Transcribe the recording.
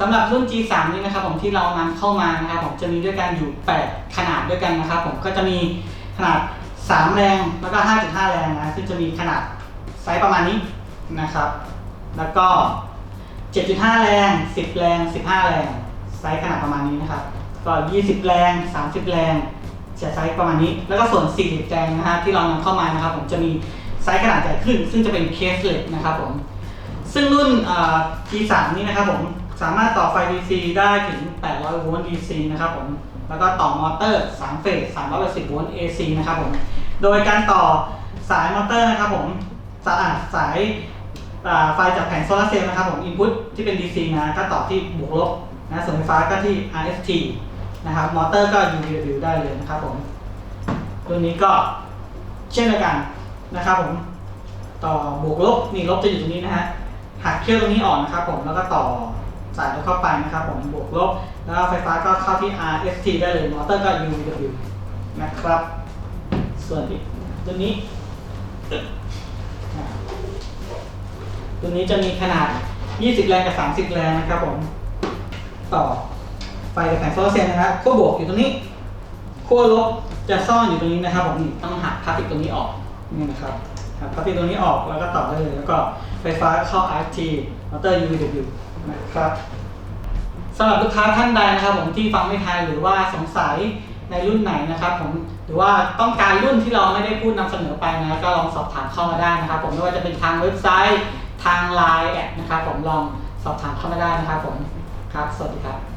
สำหรับรุ่น G3 นี้นะครับผมที่เรานำเข้ามานะครับผมจะมีด้วยกันอยู่ 8 ขนาดด้วยกันนะครับผมก็จะมีขนาด 3 แรงแล้วก็ 5.5 แรงนะซึ่งจะมีขนาดไซส์ประมาณนี้นะครับ แล้วก็ 7.5 แรง 10 แรง 15 แรง ไซส์ขนาดประมาณนี้นะครับ ก็ 20 แรง 30 แรงจะไซส์ประมาณนี้ แล้วก็ส่วน 40 แรงนะฮะที่เรานำเข้ามานะครับผมจะมีไซส์ขนาดใหญ่ขึ้น ซึ่งจะเป็นเคสเลสนะครับผมซึ่งรุ่น G3 นี้นะครับผม สามารถต่อไฟ DC ได้ถึง 800 โวลต์ DC นะครับผม แล้วก็ต่อมอเตอร์ 3 เฟส 380 โวลต์ AC นะครับผม โดยการต่อสายมอเตอร์นะครับผมสายอะสายไฟจากแผงโซลาร์เซลล์นะครับผม input ที่เป็น DC นะก็ต่อที่บวกลบนะส่วนไฟฟ้าก็ที่ RST นะครับมอเตอร์ก็ UVW ได้เลยนะครับผม ตัวนี้ก็เช่นเดียวกันนะครับผม ต่อบวกลบนี่ลบจะอยู่ตรงนี้นะฮะหักเครื่องตรงนี้ออกนะครับผมแล้วก็ต่อ สายลบเข้าไปนะครับผมบวกลบ แล้วไฟฟ้าก็เข้าที่ RST ได้เลยมอเตอร์ก็ UW นะครับ ส่วนอีกตัวนี้ ตัวนี้จะมีขนาด 20 แรงกับ 30 แรงนะครับผม ต่อไฟจากแผงโซลาร์เซลล์นะครับขั้วบวกอยู่ตรงนี้ขั้วลบจะซ่อนอยู่ตรงนี้นะครับผมนี่ต้องหักพลาสติกตรงนี้ออกนี่นะครับ หักพลาสติกตรงนี้ออกแล้วก็ต่อได้เลย แล้วก็ไฟฟ้าเข้า RT มอเตอร์ UVW นะครับสำหรับลูกค้าท่านใดนะครับ ผมที่ฟังไม่ทันหรือว่าสงสัยในรุ่นไหนนะครับผมหรือว่าต้องการรุ่นที่เราไม่ได้พูดนำเสนอไปนะก็ลองสอบถามเข้ามาได้นะครับ ผมไม่ว่าจะเป็นทางเว็บไซต์ทาง Line แอดนะครับผมลองสอบถามเข้ามาได้นะครับผมครับ สวัสดีครับ